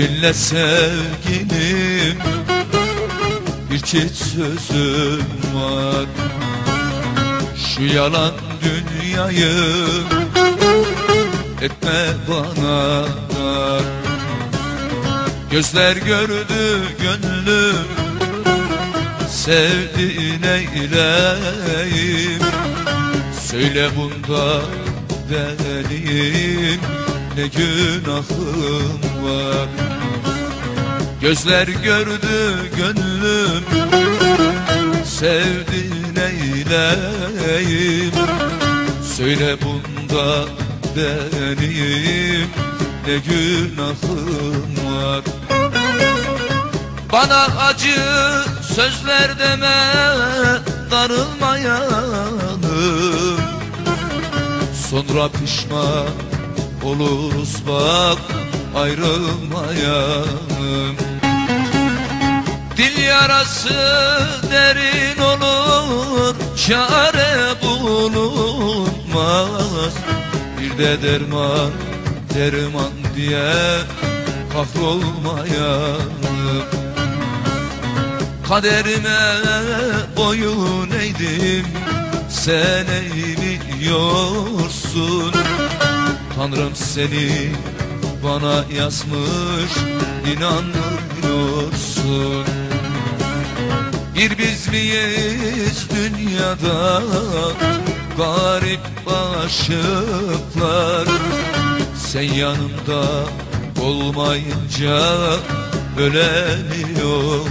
dinle sevgilim. Bir çift sözüm var. Şu yalan dünyayı Etme bana dar. Gözler gördü gönlüm. Sevdi neyleyim Söyle bunda benim ne günahım var? Gözler gördü gönlüm Sevdi neyleyim Söyle bunda benim ne günahım var? Bana acı sözler deme darılmayalım Sonra pişman oluruz bak ayrılmayalım. Dil yarası derin olur çare bulunmaz. Bir de derman derman diye kahrolmayalım. Kaderime boyun eğdim sen eğiliyorsun Tanrım seni bana yazmış inanmıyorsun. Bir biz miyiz dünyada? Garip aşıklar. Sen yanımda olmayınca ölemiyorum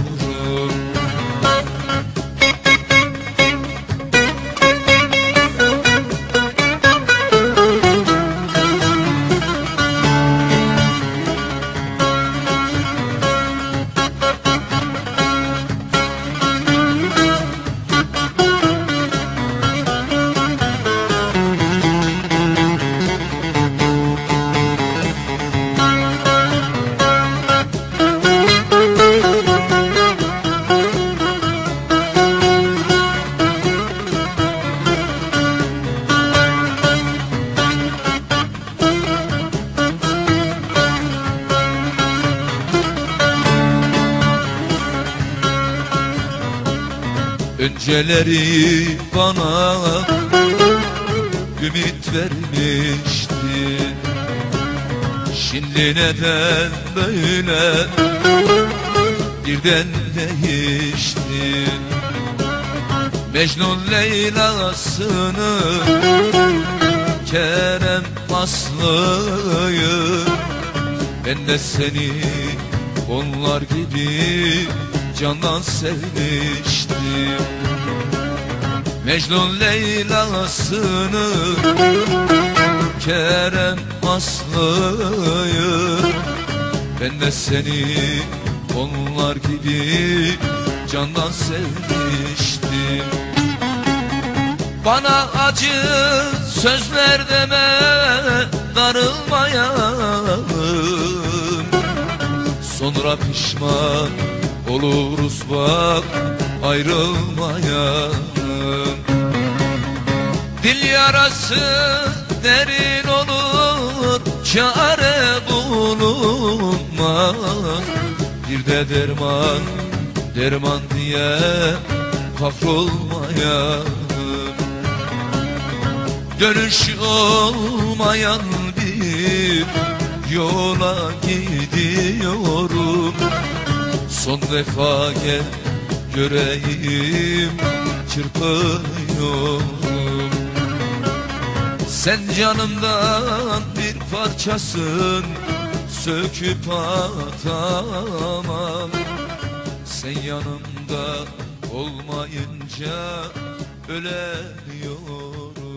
Önceleri bana ümit vermişti Şimdi neden böyle? Birden değiştin Mecnun Leyla'sını Kerem Aslı'yı. Ben de seni onlar gibi candan sevmiştim. Mecnun Leyla'sını Kerem Aslı'yı. Ben de seni onlar gibi candan sevmiştim. Bana acı sözler deme darılmayalım. Sonra pişman oluruz bak ayrılmayalım. Dil yarası derin olur çare bulunmaz. Bir de derman derman diye kahrolmayalım. Dönüş olmayan bir yola gidiyorum Son defa gel göreyim çırpınıyorum Sen canımdan bir parçasın söküp atamam. Sen yanımda olmayınca ölemiyorum